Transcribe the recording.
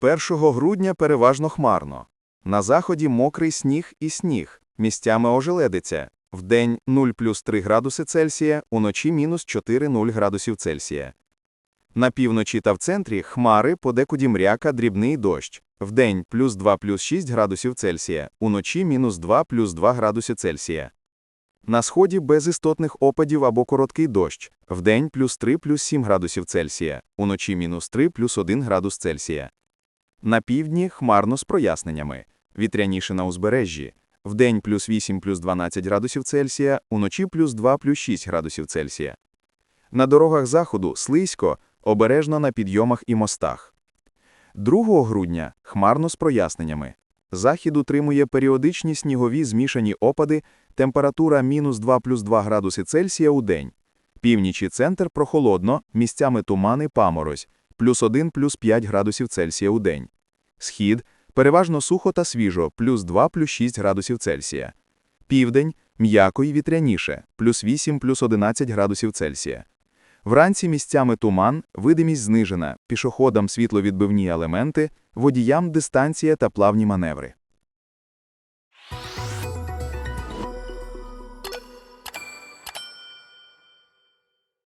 1 грудня переважно хмарно. На заході мокрий сніг і сніг, місцями ожеледиться. Вдень 0 плюс 3 градуси Цельсія, уночі мінус 4-0 градусів Цельсія. На півночі та в центрі хмари, подекуди мряка, дрібний дощ. Вдень плюс 2 плюс 6 градусів Цельсія, уночі мінус 2 плюс 2 градуси Цельсія. На сході без істотних опадів або короткий дощ. Вдень плюс 3 плюс 7 градусів Цельсія, уночі мінус 3 плюс 1 градус Цельсія. На півдні хмарно з проясненнями. Вітряніше на узбережжі. Вдень плюс 8 плюс 12 градусів Цельсія, уночі плюс 2 плюс 6 градусів Цельсія. На дорогах заходу слизько, обережно на підйомах і мостах. 2 грудня хмарно з проясненнями. Захід утримує періодичні снігові змішані опади, температура мінус 2 плюс 2 градуси Цельсія у день. Північ і центр прохолодно, місцями тумани паморозь, плюс 1 плюс 5 градусів Цельсія у день. Схід переважно сухо та свіжо, плюс 2 плюс 6 градусів Цельсія. Південь м'яко і вітряніше, плюс 8 плюс 11 градусів Цельсія. Вранці місцями туман, видимість знижена, пішоходам світловідбивні елементи, водіям дистанція та плавні маневри.